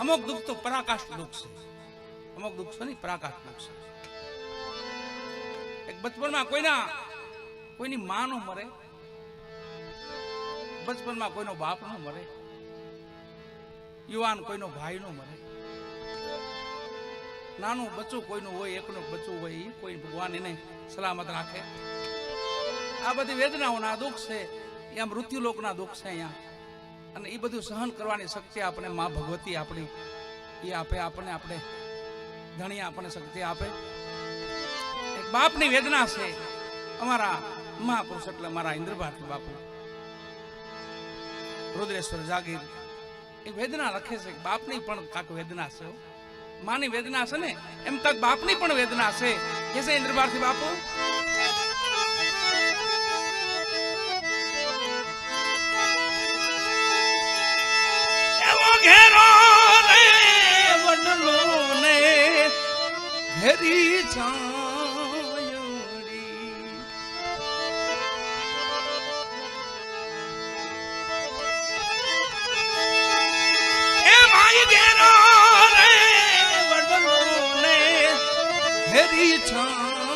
અમુક દુઃખ તો પરાકાશ દુઃખ છે. અમુક દુઃખ છે નહીં પરાકાશ દુઃખ છે. એક બચપનમાં કોઈના, કોઈની માં નો મરે બચપનમાં કોઈનો બાપ નો મરે, યુવાન કોઈનો ભાઈ નો મરે, નાનું બચ્ચું કોઈનું હોય, એકનું બચ્ચું હોય એ કોઈ ભગવાન એને સલામત રાખે. આ બધી વેદનાઓના દુઃખ છે આ મૃત્યુ લોકના દુઃખ છે અહીંયા. અને એ બધું સહન કરવાની શક્તિ આપણે મા ભગવતી આપણી. એ આપે આપણે આપણે ધણી આપણને શક્તિ આપે. બાપની વેદના છે. અમારા મહાપુરુષ એટલે અમારા ઇન્દ્રભારતી બાપુ. રુદ્રેશ્વર જાગીર. એ વેદના લખે છે બાપની પણ કાંક વેદના છે. માની વેદના છે ને, એમ કાંક બાપની પણ વેદના છે. કે છે ઇન્દ્રભારતી બાપુ? ઘેરો રે વડલો ને ઘેરી છાયડી એ માય ઘેરો રે વડલો ને ઘેરી છાયડી